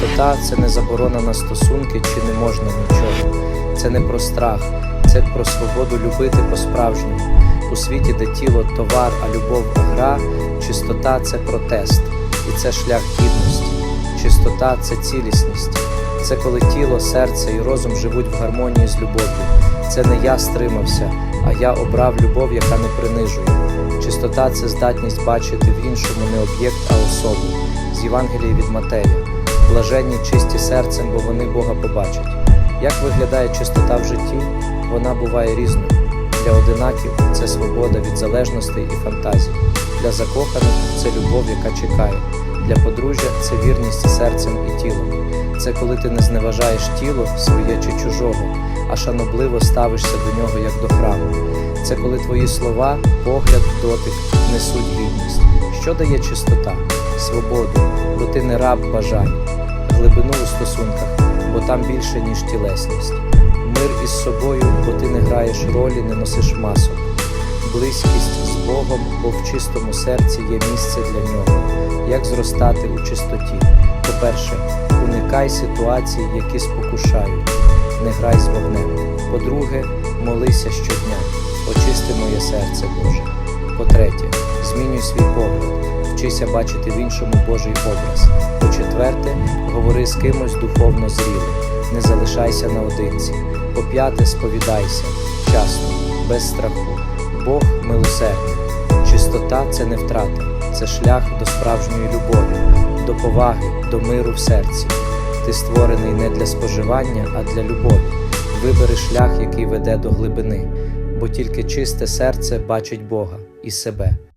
Чистота це не заборона на стосунки чи не можна нічого. Це не про страх, це про свободу любити по-справжньому. У світі, де тіло товар, а любов гра, чистота це протест, і це шлях гідності. Чистота це цілісність. Це коли тіло, серце і розум живуть в гармонії з любов'ю. Це не я стримався, а я обрав любов, яка не принижує. Чистота це здатність бачити в іншому не об'єкт, а особу. З Євангелії від Матея. Блаженні чисті серцем, бо вони Бога побачать. Як виглядає чистота в житті? Вона буває різною. Для одинаків це свобода від залежностей і фантазій. Для закоханих це любов, яка чекає. Для подружжя це вірність серцем і тілом. Це коли ти не зневажаєш тіло своє чи чужого, а шанобливо ставишся до нього як до храму. Це коли твої слова, погляд, дотик несуть гідність. Що дає чистота? Свободу, бо ти не раб бажань, глибину у стосунках, бо там більше, ніж тілесність. Мир із собою, бо ти не граєш ролі, не носиш масок. Близькість з Богом, бо в чистому серці є місце для нього. Як зростати у чистоті? По-перше, уникай ситуацій, які спокушають, не грай з вогнем. По-друге, молися щодня, очисти моє серце, Боже. По-третє, змінюй свій погляд, вчися бачити в іншому Божий образ. По-четверте, говори з кимось духовно зрілим, не залишайся наодинці. По-п'яте, сповідайся, часто, без страху. Бог милосердний. Чистота це не втрата, це шлях до справжньої любові, до поваги, до миру в серці. Ти створений не для споживання, а для любові. Вибери шлях, який веде до глибини, бо тільки чисте серце бачить Бога і себе.